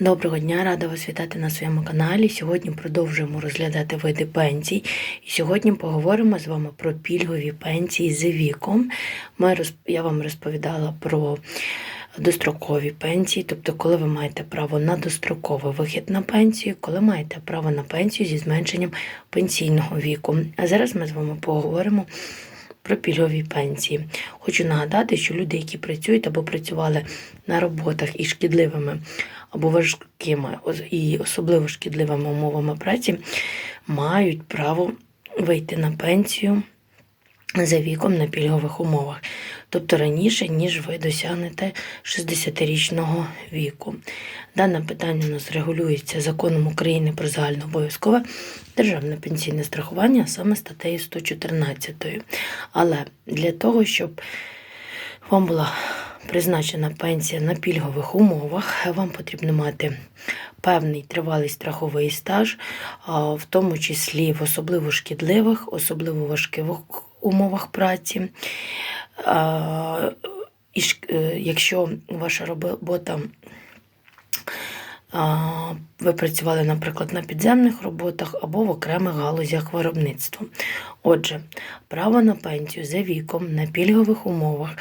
Доброго дня, рада вас вітати на своєму каналі. Сьогодні продовжуємо розглядати види пенсій. І сьогодні поговоримо з вами про пільгові пенсії з віком. Ми. Я вам розповідала про дострокові пенсії, тобто, коли ви маєте право на достроковий вихід на пенсію, коли маєте право на пенсію зі зменшенням пенсійного віку. А зараз ми з вами поговоримо. Про пільгові пенсії. Хочу нагадати, що люди, які працюють або працювали на роботах із шкідливими або важкими і особливо шкідливими умовами праці, мають право вийти на пенсію за віком на пільгових умовах, тобто раніше, ніж ви досягнете 60-річного віку. Дане питання у нас регулюється законом України про загальнообов'язкове державне пенсійне страхування, саме статтею 114. Але для того, щоб вам була призначена пенсія на пільгових умовах, вам потрібно мати певний тривалий страховий стаж, в тому числі в особливо шкідливих, особливо важких умовах праці. І е, якщо ваша робота ви працювали, наприклад, на підземних роботах або в окремих галузях виробництва. Отже, право на пенсію за віком на пільгових умовах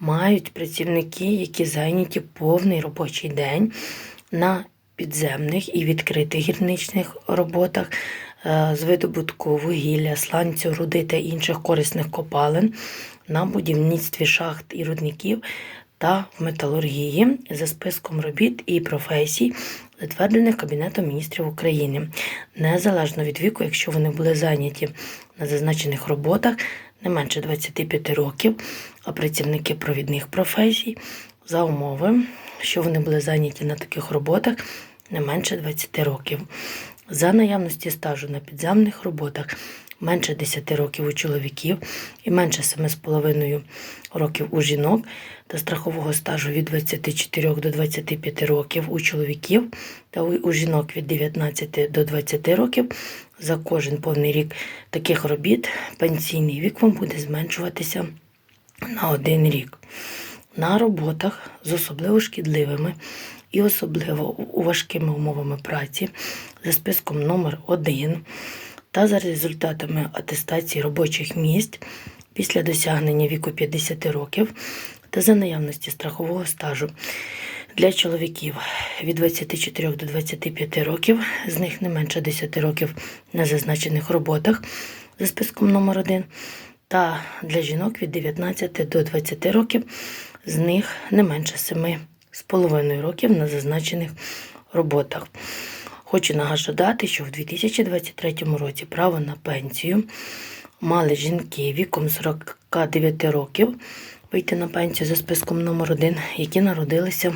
мають працівники, які зайняті повний робочий день на підземних і відкритих гірничних роботах з видобутку вугілля, сланцю, руди та інших корисних копалин на будівництві шахт і рудників та в металургії за списком робіт і професій, затверджених Кабінетом міністрів України, незалежно від віку, якщо вони були зайняті на зазначених роботах не менше 25 років, а працівники провідних професій за умови, що вони були зайняті на таких роботах не менше 20 років. За наявності стажу на підземних роботах менше 10 років у чоловіків і менше 7,5 років у жінок та страхового стажу від 24 до 25 років у чоловіків та у жінок від 19 до 20 років. За кожен повний рік таких робіт пенсійний вік вам буде зменшуватися на один рік. На роботах з особливо шкідливими і особливо у важкими умовами праці за списком номер 1 та за результатами атестації робочих місць після досягнення віку 50 років та за наявності страхового стажу для чоловіків. Від 24 до 25 років, з них не менше 10 років на зазначених роботах за списком номер 1 та для жінок від 19 до 20 років, з них не менше 7,5 років на зазначених роботах. Хочу нагадати, що в 2023 році право на пенсію мали жінки віком 49 років вийти на пенсію за списком номер 1 які народилися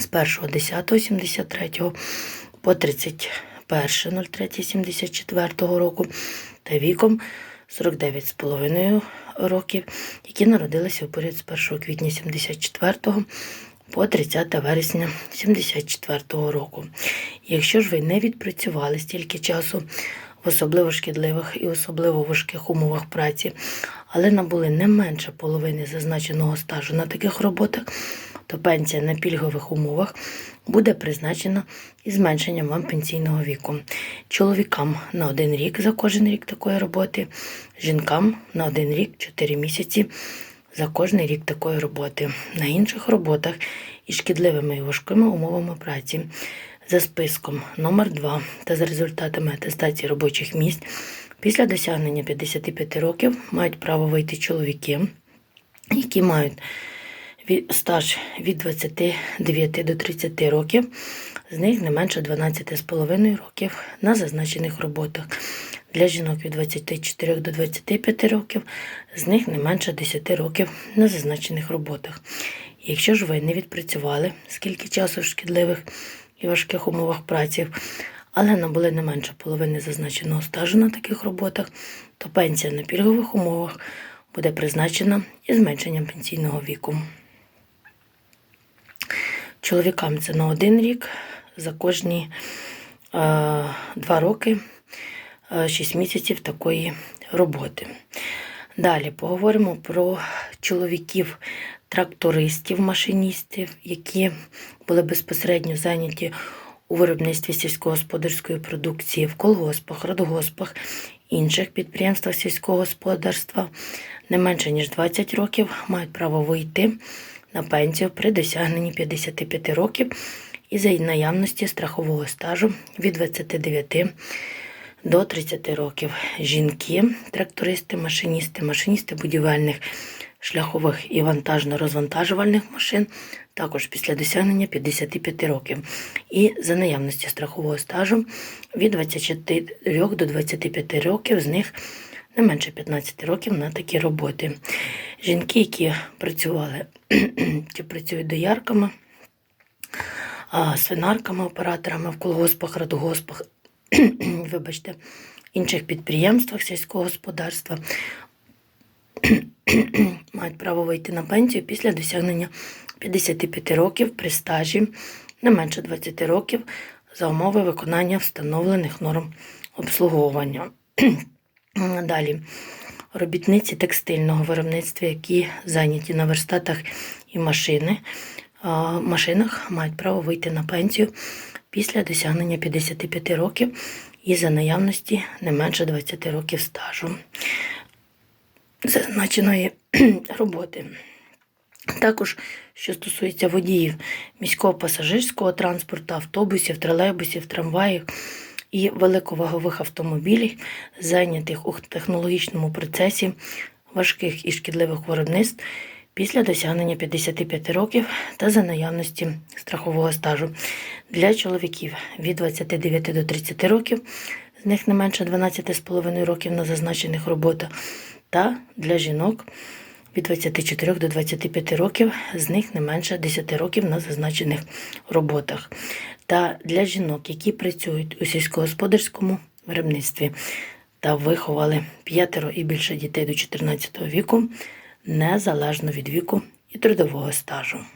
з 1.10.73 по 31.03.74 року та віком 49,5 років, які народилися у період з 1 квітня 74 по 30 вересня 74 року. Якщо ж ви не відпрацювали стільки часу в особливо шкідливих і особливо важких умовах праці, але набули не менше половини зазначеного стажу на таких роботах, то пенсія на пільгових умовах буде призначена із зменшенням вам пенсійного віку. Чоловікам на один рік за кожен рік такої роботи, жінкам на один рік 4 місяці за кожний рік такої роботи. На інших роботах із шкідливими і важкими умовами праці за списком номер 2 та за результатами атестації робочих місць після досягнення 55 років мають право вийти чоловіки, які мають стаж від 29 до 30 років, з них не менше 12,5 років на зазначених роботах. Для жінок від 24 до 25 років, з них не менше 10 років на зазначених роботах. Якщо ж ви не відпрацювали скільки часу в шкідливих і важких умовах праці, але набули не менше половини зазначеного стажу на таких роботах, то пенсія на пільгових умовах буде призначена із зменшенням пенсійного віку. Чоловікам це на один рік, за кожні е, два роки, е, 6 місяців такої роботи. Далі поговоримо про чоловіків трактористів, машиністів, які були безпосередньо зайняті у виробництві сільськогосподарської продукції в колгоспах, радгоспах, інших підприємствах сільського господарства не менше ніж 20 років мають право вийти на пенсію при досягненні 55 років і за наявності страхового стажу від 29 до 30 років. Жінки, трактористи, машиністи, машиністи будівельних, шляхових і вантажно-розвантажувальних машин також після досягнення 55 років. І за наявності страхового стажу від 24 до 25 років, з них не менше 15 років на такі роботи. Жінки, які працювали чи працюють доярками, свинарками, операторами в колгоспах, радгоспах, вибачте, інших підприємствах сільського господарства мають право вийти на пенсію після досягнення 55 років при стажі не менше 20 років за умови виконання встановлених норм обслуговування. Далі. Робітниці текстильного виробництва, які зайняті на верстатах і машини, машинах, мають право вийти на пенсію після досягнення 55 років і за наявності не менше 20 років стажу. Зазначеної роботи. Також, що стосується водіїв міського пасажирського транспорту, автобусів, тролейбусів, трамваїв і великовагових автомобілів, зайнятих у технологічному процесі важких і шкідливих виробництв після досягнення 55 років та за наявності страхового стажу. Для чоловіків від 29 до 30 років, з них не менше 12,5 років на зазначених роботах, та для жінок від 24 до 25 років, з них не менше 10 років на зазначених роботах. Та для жінок, які працюють у сільськогосподарському виробництві та виховали п'ятеро і більше дітей до 14 віку, незалежно від віку і трудового стажу.